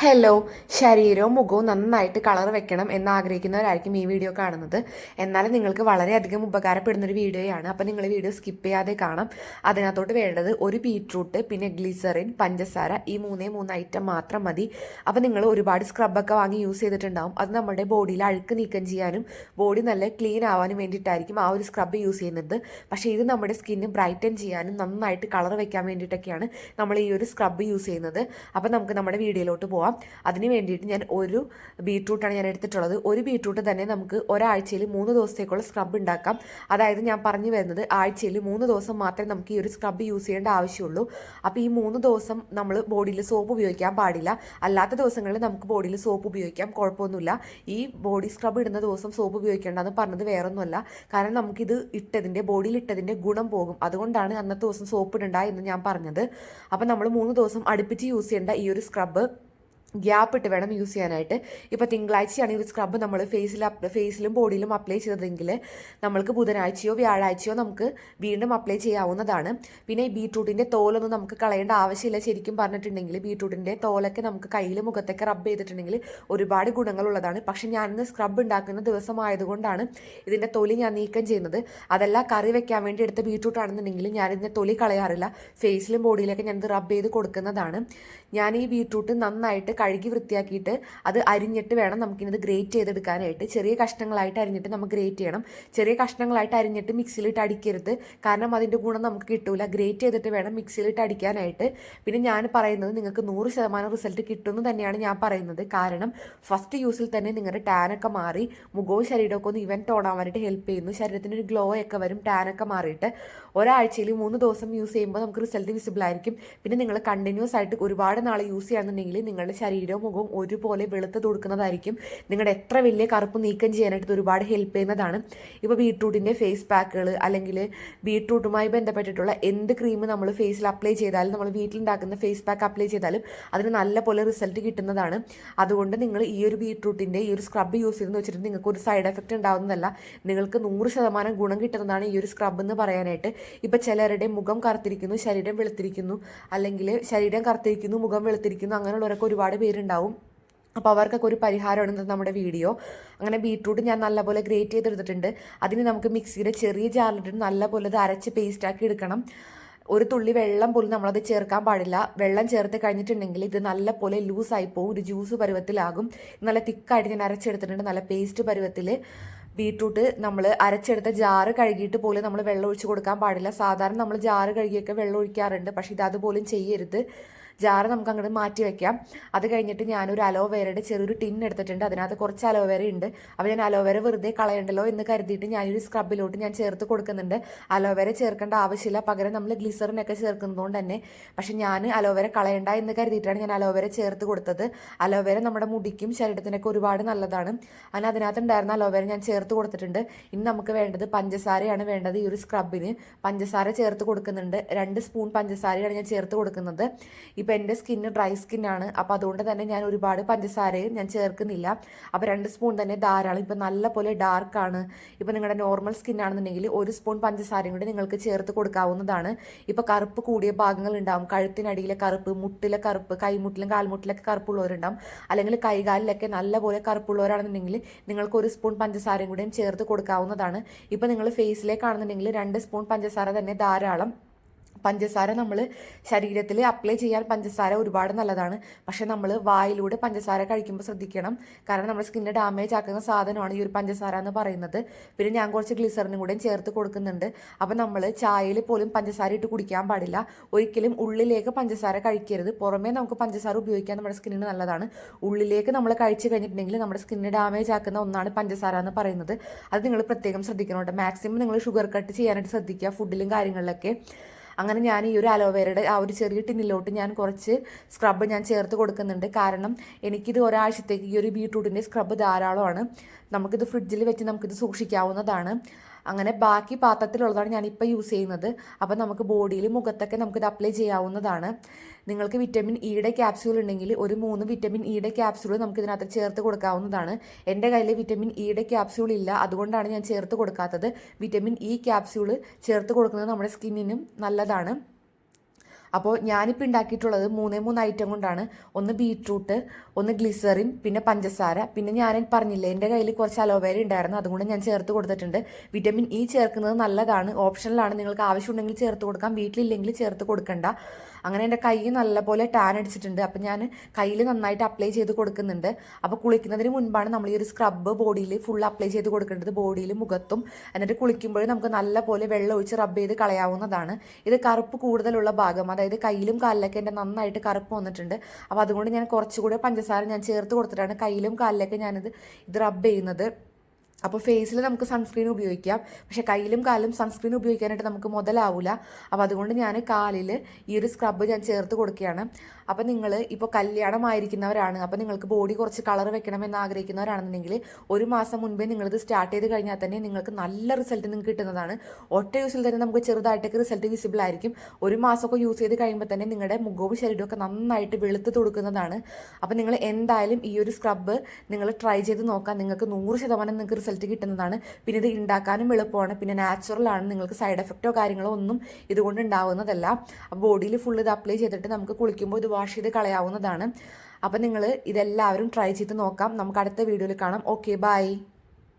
Hello ശരീരവും മുഖവും നന്നായിട്ട് കളർ വെക്കണം എന്ന് ആഗ്രഹിക്കുന്നവരായിരിക്കും ഈ വീഡിയോ കാണുന്നത്. എന്നാലും നിങ്ങൾക്ക് വളരെയധികം ഉപകാരപ്പെടുന്ന ഒരു വീഡിയോയാണ് അപ്പോൾ നിങ്ങൾ വീഡിയോ സ്കിപ്പ് ചെയ്യാതെ കാണാം. അതിനകത്തോട്ട് വേണ്ടത് ഒരു ബീട്രൂട്ട് പിന്നെ ഗ്ലിസറിൻ പഞ്ചസാര ഈ മൂന്നേ മൂന്ന് ഐറ്റം മാത്രം മതി. അപ്പോൾ നിങ്ങൾ ഒരുപാട് സ്ക്രബൊക്കെ വാങ്ങി യൂസ് ചെയ്തിട്ടുണ്ടാവും. അത് നമ്മുടെ ബോഡിയിൽ അഴുക്ക് നീക്കം ചെയ്യാനും ബോഡി നല്ല ക്ലീൻ ആവാനും വേണ്ടിയിട്ടായിരിക്കും ആ ഒരു സ്ക്രബ് യൂസ് ചെയ്യുന്നത്. പക്ഷേ ഇത് നമ്മുടെ സ്കിന്ന് ബ്രൈറ്റൻ ചെയ്യാനും നന്നായിട്ട് കളർ വെക്കാൻ വേണ്ടിയിട്ടൊക്കെയാണ് നമ്മൾ ഈ ഒരു സ്ക്രബ് യൂസ് ചെയ്യുന്നത്. അപ്പോൾ നമുക്ക് നമ്മുടെ വീഡിയോയിലോട്ട് പോവാം. അതിന് വേണ്ടിയിട്ട് ഞാൻ ഒരു ബീട്രൂട്ടാണ് ഞാൻ എടുത്തിട്ടുള്ളത്. ഒരു ബീട്രൂട്ട് തന്നെ നമുക്ക് ഒരാഴ്ചയിൽ മൂന്ന് ദിവസത്തേക്കുള്ള സ്ക്രബ് ഉണ്ടാക്കാം. അതായത് ഞാൻ പറഞ്ഞു വരുന്നത് ആഴ്ചയിൽ മൂന്ന് ദിവസം മാത്രമേ നമുക്ക് ഈ ഒരു സ്ക്രബ് യൂസ് ചെയ്യേണ്ട ആവശ്യമുള്ളൂ. അപ്പോൾ ഈ മൂന്ന് ദിവസം നമ്മൾ ബോഡിയിൽ സോപ്പ് ഉപയോഗിക്കാൻ പാടില്ല. അല്ലാത്ത ദിവസങ്ങളിൽ നമുക്ക് ബോഡിയിൽ സോപ്പ് ഉപയോഗിക്കാം. കുഴപ്പമൊന്നുമില്ല. ഈ ബോഡി സ്ക്രബ് ഇടുന്ന ദിവസം സോപ്പ് ഉപയോഗിക്കേണ്ടെന്ന് പറഞ്ഞത് വേറൊന്നുമല്ല. കാരണം നമുക്കിത് ഇട്ടതിന്റെ ബോഡിയിൽ ഇട്ടതിന്റെ ഗുണം പോകും. അതുകൊണ്ടാണ് അന്നത്തെ ദിവസം സോപ്പ് ഇടണ്ട എന്ന് ഞാൻ പറഞ്ഞത്. അപ്പോൾ നമ്മൾ മൂന്ന് ദിവസം അടുപ്പിച്ച് യൂസ് ചെയ്യേണ്ട ഈ ഒരു സ്ക്രബ് ഗ്യാപ്പ് ഇട്ട് വേണം യൂസ് ചെയ്യാനായിട്ട്. ഇപ്പോൾ തിങ്കളാഴ്ചയാണ് ഒരു സ്ക്രബ് നമ്മൾ ഫേസിൽ ഫേസിലും ബോഡിയിലും അപ്ലൈ ചെയ്തതെങ്കിൽ നമ്മൾക്ക് ബുധനാഴ്ചയോ വ്യാഴാഴ്ചയോ നമുക്ക് വീണ്ടും അപ്ലൈ ചെയ്യാവുന്നതാണ്. പിന്നെ ഈ ബീട്രൂട്ടിന്റെ തോലൊന്നും നമുക്ക് കളയേണ്ട ആവശ്യമില്ല ശരിക്കും പറഞ്ഞിട്ടുണ്ടെങ്കിൽ. ബീട്രൂട്ടിന്റെ തോലൊക്കെ നമുക്ക് കയ്യിൽ മുഖത്തൊക്കെ റബ്ബ് ചെയ്തിട്ടുണ്ടെങ്കിൽ ഒരുപാട് ഗുണങ്ങളുള്ളതാണ്. ഞാൻ ഇന്ന് സ്ക്രബ് ഉണ്ടാക്കുന്ന ദിവസമായതുകൊണ്ടാണ് ഇതിന്റെ തൊലി ഞാൻ നീക്കം ചെയ്യുന്നത്. അതല്ല കറി വെക്കാൻ വേണ്ടി എടുത്ത ബീട്രൂട്ട് ആണെന്നുണ്ടെങ്കിൽ ഞാൻ ഇതിന്റെ തൊലി കളയാറില്ല. ഫേസിലും ബോഡിയിലൊക്കെ ഞാനിത് റബ്ബ് ചെയ്ത് കൊടുക്കുന്നതാണ്. ഞാൻ ഈ ബീട്രൂട്ട് നന്നായിട്ട് കഴുകി വൃത്തിയാക്കിയിട്ട് അത് അരിഞ്ഞിട്ട് വേണം നമുക്കിത് ഗ്രേറ്റ് ചെയ്തെടുക്കാനായിട്ട്. ചെറിയ കഷ്ണങ്ങളായിട്ട് അരിഞ്ഞിട്ട് നമുക്ക് ഗ്രേറ്റ് ചെയ്യണം. ചെറിയ കഷ്ണങ്ങളായിട്ട് അരിഞ്ഞിട്ട് മിക്സിയിലിട്ട് അടിക്കരുത്. കാരണം അതിന്റെ ഗുണം നമുക്ക് കിട്ടൂല. ഗ്രേറ്റ് ചെയ്തിട്ട് വേണം മിക്സിയിലിട്ട് അടിക്കാനായിട്ട്. പിന്നെ ഞാൻ പറയുന്നത് നിങ്ങൾക്ക് നൂറ് ശതമാനം റിസൾട്ട് കിട്ടുമെന്ന് തന്നെയാണ് ഞാൻ പറയുന്നത്. കാരണം ഫസ്റ്റ് യൂസിൽ തന്നെ നിങ്ങളുടെ ടാനൊക്കെ മാറി മുഖവും ശരീരമൊക്കെ ഒന്ന് ഇവൻ ടോൺ ആവാനായിട്ട് ഹെൽപ്പ് ചെയ്യുന്നു. ശരീരത്തിന് ഒരു ഗ്ലോ ഒക്കെ വരും ടാനൊക്കെ മാറിയിട്ട്. ഒരാഴ്ചയിൽ മൂന്ന് ദിവസം യൂസ് ചെയ്യുമ്പോൾ നമുക്ക് റിസൾട്ട് വിസിബിൾ ആയിരിക്കും. പിന്നെ നിങ്ങൾ കണ്ടിന്യൂസ് ആയിട്ട് ഒരുപാട് നാൾ യൂസ് ചെയ്യാന്നുണ്ടെങ്കിൽ നിങ്ങളുടെ ശരീരവും മുഖവും ഒരുപോലെ വെളുത്ത് കൊടുക്കുന്നതായിരിക്കും നിങ്ങളുടെ എത്ര വലിയ കറുപ്പ് നീക്കം ചെയ്യാനായിട്ട് ഒരുപാട് ഹെൽപ്പ് ചെയ്യുന്നതാണ്. ഇപ്പോൾ ബീട്രൂട്ടിന്റെ ഫേസ് പാക്കുകൾ അല്ലെങ്കിൽ ബീട്രൂട്ടുമായി ബന്ധപ്പെട്ടിട്ടുള്ള എന്ത് ക്രീം നമ്മൾ ഫേസിൽ അപ്ലൈ ചെയ്താലും നമ്മൾ വീട്ടിലുണ്ടാക്കുന്ന ഫേസ് പാക്ക് അപ്ലൈ ചെയ്താലും അതിന് നല്ല പോലെ റിസൾട്ട് കിട്ടുന്നതാണ്. അതുകൊണ്ട് നിങ്ങൾ ഈ ഒരു ബീട്രൂട്ടിന്റെ ഈ ഒരു സ്ക്രബ് യൂസ് ചെയ്തെന്ന് വെച്ചിട്ട് നിങ്ങൾക്ക് ഒരു സൈഡ് എഫക്റ്റ് ഉണ്ടാകുന്നതല്ല നിങ്ങൾക്ക് നൂറ് ശതമാനം ഗുണം കിട്ടുന്നതാണ് ഈ ഒരു സ്ക്രബ് എന്ന് പറയാനായിട്ട്. ഇപ്പം ചിലരുടെ മുഖം കറുത്തിരിക്കുന്നു ശരീരം വെളുത്തിരിക്കുന്നു അല്ലെങ്കിൽ ശരീരം കറുത്തിരിക്കുന്നു മുഖം വെളുത്തിരിക്കുന്നു അങ്ങനെയുള്ളവരൊക്കെ ഒരുപാട് പേരുണ്ടാവും. അപ്പോൾ അവർക്കൊക്കെ ഒരു പരിഹാരമാണ് നമ്മുടെ വീഡിയോ. അങ്ങനെ ബീട്രൂട്ട് ഞാൻ നല്ലപോലെ ഗ്രേറ്റ് ചെയ്തെടുത്തിട്ടുണ്ട്. അതിന് നമുക്ക് മിക്സിയുടെ ചെറിയ ജാറിലിട്ട് നല്ലപോലെ അത് അരച്ച് പേസ്റ്റാക്കി എടുക്കണം. ഒരു തുള്ളി വെള്ളം പോലും നമ്മളത് ചേർക്കാൻ പാടില്ല. വെള്ളം ചേർത്ത് കഴിഞ്ഞിട്ടുണ്ടെങ്കിൽ ഇത് നല്ലപോലെ ലൂസായി പോകും ഒരു ജ്യൂസ് പരുവത്തിലാകും. നല്ല തിക്കായിട്ട് ഞാൻ അരച്ചെടുത്തിട്ടുണ്ട്. നല്ല പേസ്റ്റ് പരുവത്തിൽ ബീട്രൂട്ട് നമ്മൾ അരച്ചെടുത്ത ജാറ് കഴുകിയിട്ട് പോലും നമ്മൾ വെള്ളം ഒഴിച്ച് കൊടുക്കാൻ പാടില്ല. സാധാരണ നമ്മൾ ജാറ് കഴുകിയൊക്കെ വെള്ളം ഒഴിക്കാറുണ്ട്. പക്ഷേ ഇത് അതുപോലും ചെയ്യരുത്. ജാറ് നമുക്ക് അങ്ങോട്ട് മാറ്റി വെക്കാം. അത് കഴിഞ്ഞിട്ട് ഞാനൊരു അലോവേരയുടെ ചെറിയൊരു ടിൻ എടുത്തിട്ടുണ്ട്. അതിനകത്ത് കുറച്ച് അലോവേര ഉണ്ട്. അപ്പോൾ ഞാൻ അലോവേര വെറുതെ കളയണ്ടല്ലോ എന്ന് കരുതിയിട്ട് ഞാനൊരു സ്ക്രബിലോട്ട് ഞാൻ ചേർത്ത് കൊടുക്കുന്നുണ്ട്. അലോവേര ചേർക്കേണ്ട ആവശ്യമില്ല. പകരം നമ്മൾ ഗ്ലിസറിനൊക്കെ ചേർക്കുന്നതുകൊണ്ട് തന്നെ. പക്ഷേ ഞാൻ അലോവേര കളയണ്ട എന്ന് കരുതിയിട്ടാണ് ഞാൻ അലോവേര ചേർത്ത് കൊടുത്തത്. അലോവേര നമ്മുടെ മുടിക്കും ശരീരത്തിനൊക്കെ ഒരുപാട് നല്ലതാണ്. അങ്ങനെ അതിനകത്ത് ഉണ്ടായിരുന്ന അലോവേര ഞാൻ ചേർത്ത് കൊടുത്തിട്ടുണ്ട്. ഇനി നമുക്ക് വേണ്ടത് പഞ്ചസാരയാണ് വേണ്ടത് ഈ ഒരു സ്ക്രബിന് പഞ്ചസാര ചേർത്ത് കൊടുക്കുന്നുണ്ട്. രണ്ട് സ്പൂൺ പഞ്ചസാരയാണ് ഞാൻ ചേർത്ത് കൊടുക്കുന്നത്. ഇപ്പം എന്റെ സ്കിന്ന് ഡ്രൈ സ്കിന്നാണ് അപ്പോൾ അതുകൊണ്ട് തന്നെ ഞാൻ ഒരുപാട് പഞ്ചസാരയും ഞാൻ ചേർക്കുന്നില്ല. അപ്പോൾ രണ്ട് സ്പൂൺ തന്നെ ധാരാളം ഇപ്പം നല്ല പോലെ ഡാർക്കാണ് ഇപ്പം നിങ്ങളുടെ നോർമൽ സ്കിന്നാണെന്നുണ്ടെങ്കിൽ ഒരു സ്പൂൺ പഞ്ചസാരയും കൂടി നിങ്ങൾക്ക് ചേർത്ത് കൊടുക്കാവുന്നതാണ്. ഇപ്പോൾ കറുപ്പ് കൂടിയ ഭാഗങ്ങൾ ഉണ്ടാവും. കഴുത്തിനടിയിലെ കറുപ്പ് മുട്ടിലെ കറുപ്പ് കൈമുട്ടിലും കാൽമുട്ടിലൊക്കെ കറുപ്പുള്ളവരുണ്ടാവും. അല്ലെങ്കിൽ കൈകാലിലൊക്കെ നല്ല പോലെ കറുപ്പുള്ളവരാണെന്നുണ്ടെങ്കിൽ നിങ്ങൾക്ക് ഒരു സ്പൂൺ പഞ്ചസാരയും കൂടിയും ചേർത്ത് കൊടുക്കാവുന്നതാണ്. ഇപ്പോൾ നിങ്ങൾ ഫേസിലേക്കാണെന്നുണ്ടെങ്കിൽ രണ്ട് സ്പൂൺ പഞ്ചസാര തന്നെ ധാരാളം പഞ്ചസാര നമ്മൾ ശരീരത്തിൽ അപ്ലൈ ചെയ്യാൻ പഞ്ചസാര ഒരുപാട് നല്ലതാണ്. പക്ഷേ നമ്മൾ വായിലൂടെ പഞ്ചസാര കഴിക്കുമ്പോൾ ശ്രദ്ധിക്കണം. കാരണം നമ്മുടെ സ്കിന്നെ ഡാമേജ് ആക്കുന്ന സാധനമാണ് ഈ ഒരു പഞ്ചസാര എന്ന് പറയുന്നത്. പിന്നെ ഞാൻ കുറച്ച് ഗ്ലിസറിനും കൂടെ ചേർത്ത് കൊടുക്കുന്നുണ്ട്. അപ്പോൾ നമ്മൾ ചായയിൽ പോലും പഞ്ചസാര ഇട്ട് കുടിക്കാൻ പാടില്ല. ഒരിക്കലും ഉള്ളിലേക്ക് പഞ്ചസാര കഴിക്കരുത്. പുറമേ നമുക്ക് പഞ്ചസാര ഉപയോഗിക്കാൻ നമ്മുടെ സ്കിന്നിന് നല്ലതാണ്. ഉള്ളിലേക്ക് നമ്മൾ കഴിച്ചു കഴിഞ്ഞിട്ടുണ്ടെങ്കിൽ നമ്മുടെ സ്കിന്നിന് ഡാമേജ് ആക്കുന്ന ഒന്നാണ് പഞ്ചസാര എന്ന് പറയുന്നത്. അത് നിങ്ങൾ പ്രത്യേകം ശ്രദ്ധിക്കണം മാക്സിമം നിങ്ങൾ ഷുഗർ കട്ട് ചെയ്യാനായിട്ട് ശ്രദ്ധിക്കുക ഫുഡിലും കാര്യങ്ങളിലൊക്കെ. അങ്ങനെ ഞാൻ ഈ ഒരു അലോവേരയുടെ ആ ഒരു ചെറിയ ടിന്നിലോട്ട് ഞാൻ കുറച്ച് സ്ക്രബ് ഞാൻ ചേർത്ത് കൊടുക്കുന്നുണ്ട്. കാരണം എനിക്കിത് ഒരാഴ്ചത്തേക്ക് ഈ ഒരു ബീട്രൂട്ടിന്റെ സ്ക്രബ് ധാരാളമാണ്. നമുക്കിത് ഫ്രിഡ്ജിൽ വെച്ച് നമുക്കിത് സൂക്ഷിക്കാവുന്നതാണ്. അങ്ങനെ ബാക്കി പാത്രത്തിലുള്ളതാണ് ഞാനിപ്പോൾ യൂസ് ചെയ്യുന്നത്. അപ്പോൾ നമുക്ക് ബോഡിയിൽ മുഖത്തൊക്കെ നമുക്കിത് അപ്ലൈ ചെയ്യാവുന്നതാണ്. നിങ്ങൾക്ക് വിറ്റമിൻ ഇയുടെ ക്യാപ്സ്യൂൾ ഉണ്ടെങ്കിൽ ഒരു മൂന്ന് വിറ്റമിൻ ഇയുടെ ക്യാപ്സ്യൂൾ നമുക്ക് ഇതിനകത്ത് ചേർത്ത് കൊടുക്കാവുന്നതാണ്. എന്റെ കയ്യിൽ വിറ്റമിൻ ഇയുടെ ക്യാപ്സ്യൂൾ ഇല്ല. അതുകൊണ്ടാണ് ഞാൻ ചേർത്ത് കൊടുക്കാത്തത്. വിറ്റമിൻ ഇ ക്യാപ്സ്യൂൾ ചേർത്ത് കൊടുക്കുന്നത് നമ്മുടെ സ്കിന്നിനും നല്ലതാണ്. അപ്പോൾ ഞാനിപ്പോൾ ഉണ്ടാക്കിയിട്ടുള്ളത് മൂന്നേ മൂന്ന് ഐറ്റം കൊണ്ടാണ്. ഒന്ന് ബീട്രൂട്ട് ഒന്ന് ഗ്ലിസറിൻ പിന്നെ പഞ്ചസാര. പിന്നെ ഞാൻ പറഞ്ഞില്ലേ എന്റെ കയ്യിൽ കുറച്ച് അലോവേര ഉണ്ടായിരുന്നു അതുകൊണ്ട് ഞാൻ ചേർത്ത് കൊടുത്തിട്ടുണ്ട്. വിറ്റമിൻ ഇ ചേർക്കുന്നത് നല്ലതാണ്. ഓപ്ഷനിലാണ് നിങ്ങൾക്ക് ആവശ്യമുണ്ടെങ്കിൽ ചേർത്ത് കൊടുക്കാം. വീട്ടിലില്ലെങ്കിൽ ചേർത്ത് കൊടുക്കണ്ട. അങ്ങനെ എന്റെ കൈ നല്ലപോലെ ടാൻ അടിച്ചിട്ടുണ്ട്. അപ്പം ഞാൻ കയ്യിൽ നന്നായിട്ട് അപ്ലൈ ചെയ്ത് കൊടുക്കുന്നുണ്ട്. അപ്പോൾ കുളിക്കുന്നതിന് മുൻപാണ് നമ്മൾ ഈ ഒരു സ്ക്രബ്ബ് ബോഡിയിൽ ഫുൾ അപ്ലൈ ചെയ്ത് കൊടുക്കേണ്ടത് ബോഡിയിൽ മുഖത്തും. എന്നിട്ട് കുളിക്കുമ്പോഴും നമുക്ക് നല്ലപോലെ വെള്ളം ഒഴിച്ച് റബ്ബ് ചെയ്ത് കളയാവുന്നതാണ്. ഇത് കറുപ്പ് കൂടുതലുള്ള ഭാഗം. അതായത് കയ്യിലും കാലിലൊക്കെ എന്റെ നന്നായിട്ട് കറുപ്പ് വന്നിട്ടുണ്ട്. അപ്പോൾ അതുകൊണ്ട് ഞാൻ കുറച്ചുകൂടെ പഞ്ചസാര ഞാൻ ചേർത്ത് കൊടുത്തിട്ടാണ് കയ്യിലും കാലിലൊക്കെ ഞാനിത് ഇത് റബ്ബ് ചെയ്യുന്നത്. അപ്പോൾ ഫേസിൽ നമുക്ക് സൺസ്ക്രീൻ ഉപയോഗിക്കാം. പക്ഷേ കയ്യിലും കാലിലും സൺസ്ക്രീൻ ഉപയോഗിക്കാനായിട്ട് നമുക്ക് മുതലാവില്ല അപ്പോൾ അതുകൊണ്ട് ഞാൻ കാലിൽ ഈ ഒരു സ്ക്രബ് ഞാൻ ചേർത്ത് കൊടുക്കുകയാണ്. അപ്പോൾ നിങ്ങൾ ഇപ്പോൾ കല്യാണമായിരിക്കുന്നവരാണ് അപ്പോൾ നിങ്ങൾക്ക് ബോഡി കുറച്ച് കളർ വെക്കണമെന്ന് ആഗ്രഹിക്കുന്നവരാണെന്നുണ്ടെങ്കിൽ ഒരു മാസം മുൻപേ നിങ്ങളിത് സ്റ്റാർട്ട് ചെയ്ത് കഴിഞ്ഞാൽ തന്നെ നിങ്ങൾക്ക് നല്ല റിസൾട്ട് നിങ്ങൾക്ക് കിട്ടുന്നതാണ്. ഒറ്റ യൂസിൽ തന്നെ നമുക്ക് ചെറുതായിട്ടൊക്കെ റിസൾട്ട് വിസിബിൾ ആയിരിക്കും. ഒരു മാസമൊക്കെ യൂസ് ചെയ്ത് കഴിയുമ്പോൾ തന്നെ നിങ്ങളുടെ മുഖവും ശരീരവും ഒക്കെ നന്നായിട്ട് വെളുത്ത് തൊടുക്കുന്നതാണ്. അപ്പോൾ നിങ്ങൾ എന്തായാലും ഈ ഒരു സ്ക്രബ്ബ് നിങ്ങൾ ട്രൈ ചെയ്ത് നോക്കാം. നിങ്ങൾക്ക് നൂറ് ശതമാനം നിങ്ങൾക്ക് റിസൾട്ട് കിട്ടുന്നതാണ്. പിന്നെ ഇത് ഉണ്ടാക്കാനും എളുപ്പമാണ്. പിന്നെ നാച്ചുറൽ ആണ്. നിങ്ങൾക്ക് സൈഡ് എഫക്റ്റോ കാര്യങ്ങളോ ഒന്നും ഇതുകൊണ്ട് ഉണ്ടാവുന്നതല്ല ബോഡിയിൽ ഫുൾ ഇത് അപ്ലൈ ചെയ്തിട്ട് നമുക്ക് കുളിക്കുമ്പോൾ ഇത് വാഷ് ചെയ്ത് കളയാവുന്നതാണ്. അപ്പം നിങ്ങൾ ഇതെല്ലാവരും ട്രൈ ചെയ്ത് നോക്കാം. നമുക്ക് അടുത്ത വീഡിയോയിൽ കാണാം. Okay bye